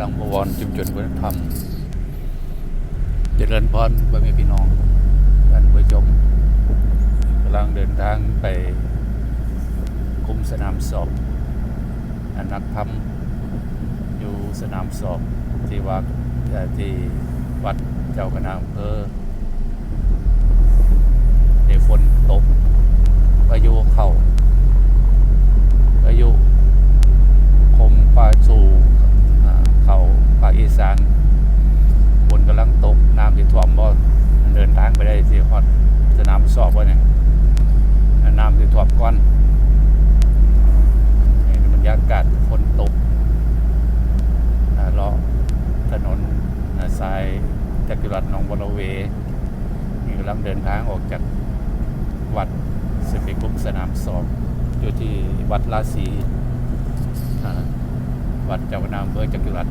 ลังบวรจุมชนวัฒนธรรม เจริญพรพ่อแม่พี่น้องท่านผู้ชมกำลังเดินทางไปคุมสนามสอบอนนักธรรม อยู่สนามสอบที่วัดที่วัดเจ้าคณะอำเภอในฝนตกพายุเข้าพายุ คมปลาสูอ่าเขาภาคอีสานฝนกำลังตก น้ำที่ท่วมบ่เดินทางไปได้ที่ฮอดสนามสอบว่าเนี่ยน้ำที่ท่วมก้อนนี่บรรยากาศฝนตกอ่าเลาะถนนอ่าสายจัก รวรรดิหนองบัวระเวนี่กำลังเดินทางออกจากวัดสเปกุมสนามสอบอยู่ที่วัดราศีวัดเจ้าคณะอำเภอจักรวรรดิ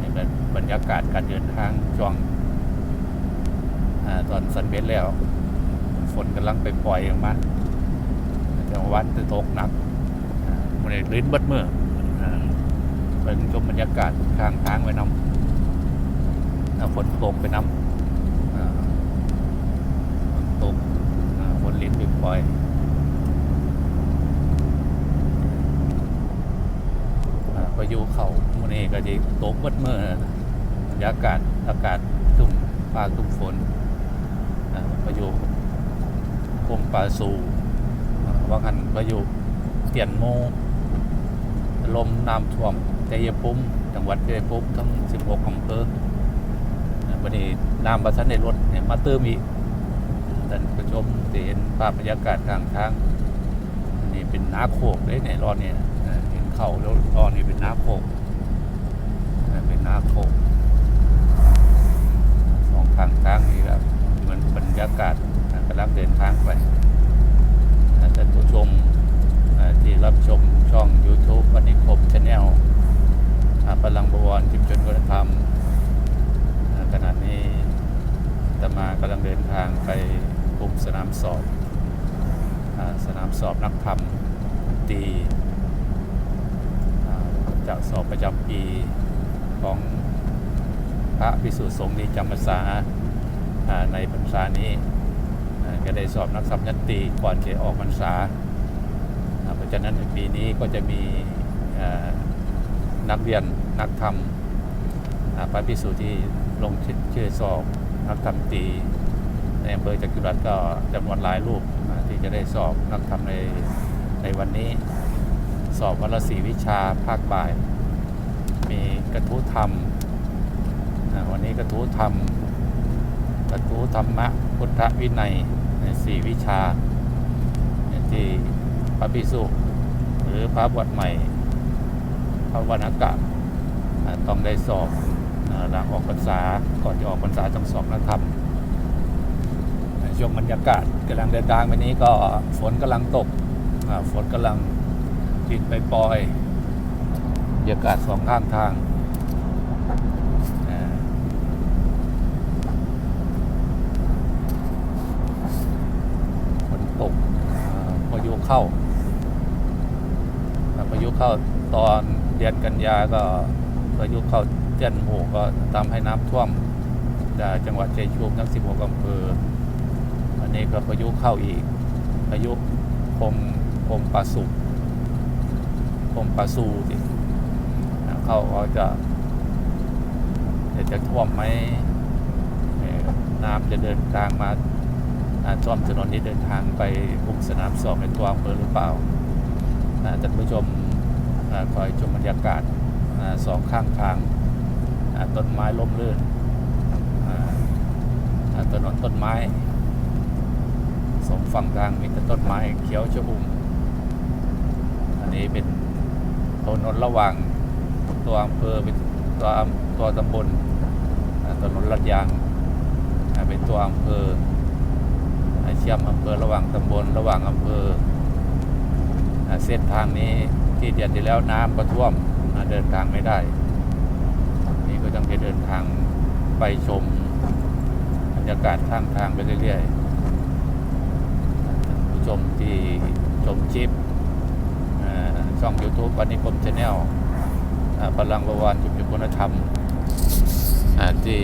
นี่เป็นบรรยากาศการเดินทางช่วงอตอนสันเบ็ดแล้ว ฝนกำลังไปปล่อยออกมาจังหวัดจะตกหนักมันเลยลิ้นบัดเมื่อเป็นชมบรรยากาศข้างทางไว้นำอ่า ฝนตกไปน้ำฝนตกฝนลิ้นไปปล่อยอพายุเขามื่อนี้ก็จะตกเบิดเมื่อยากาศอากาศตุ่มปลาตุ่มฝนพายุคมปลาสูว่ากันพายุเตียนโมลมน้ำท่วมชัยภูมิจังหวัดชัยภูมิทั้ง 16อำเภอ วันนี้น้ำประทันในรถเนี่ยมาเติมอีกท่านผู้ชมจะเห็นภาพบรรยากาศข้างทางนี่เป็นน้าโขกเลยเนี่ยรอดเนี่ยเห็นเขาแล้วรอดนี่เป็นน้าโขกเป็นน้าโขกสองข้างทางนี่ครับเหมือนบรรยากาศกำลังเดินทางไปท่านผู้ชมที่รับชมช่อง YouTube วันนี้ครบชาแนลพลังบวรจิมชนวัฒนธรรม ตมากำลังเดินทางไปกลุ่มสนามสอบสนามสอบนักธรรมตรีอ่าจะสอบประจำปีของพระพิสุสงฆ์นิจำพรรษาอ่าในพรรษานี้อ่าจะได้สอบนักธรรมยันตีก่อนจะออกพรรษาเพราะฉะนั้นในปีนี้ก็จะมีนักเรียนนักธรรมพระพิสุที่ลงชื่อสอบ นักธรรมตีในอำเภอจักรุรัตก็จำนวนหลายรูปที่จะได้สอบนักธรรมในในวันนี้ สอบวันละสีวิชาภาคบ่าย มีกระทู้ธรรม วันนี้กระทู้ธรรม กระทู้ธรรมะพุทธวินัยในสี่วิชาที่พระภิกษุหรือพระบวชใหม่พระวรรณกะต้องได้สอบ หลังออกพรรษาก่อนจะออกพรรษาต้องสอบนักธรรมในช่วงบรรยากาศกำลังเดินทางวันนี้ก็ฝนกำลังตกฝนกำลังติดไปปล่อยบรรยากาศสองข้างทางฝนตกพายุเข้าพายุเข้าตอนเดือนกันยาก็พายุเข้า เจียนหูก็ทำให้น้ำท่วมจากจังหวัดเชัยภูมทั้ง 16อำเภออันนี้ก็พายุเข้าอีกพายุคมคมปลาสุคมปลาสูดิอ่าเข้าก็จะจะจะท่วมไหมน้ำจะเดินทางมาอ่าท่วมถนนที่เดินทางไปคุมสนามสอบในตัวอำเภอหรือเปล่าท่านผู้ชมคอยชมบรรยากาศสองข้างทาง ต้นไม้ล้มลื่นถนนต้นไม้สองฝั่งทางมีแต่ต้นไม้เขียวชอุ่มอันนี้เป็นถนนระหว่างตัวอำเภอเป็นตัวตัวตำบลถนนลัดยางเป็นตัวอำเภอเชื่อมอำเภอระหว่างตำบลระหว่างอำเภอเส้นทางนี้ที่เดือนที่แล้วน้ำก็ท่วมเดินทางไม่ได้ นี่ก็ต้องจะเดินทาง ไปชมบรรยากาศข้างทางไปเรื่อยๆผู้ชมที่ชมชิปช่อง YouTube วันนี้ผมชาแนลพลังประวันชุมชนคุณธรรมที่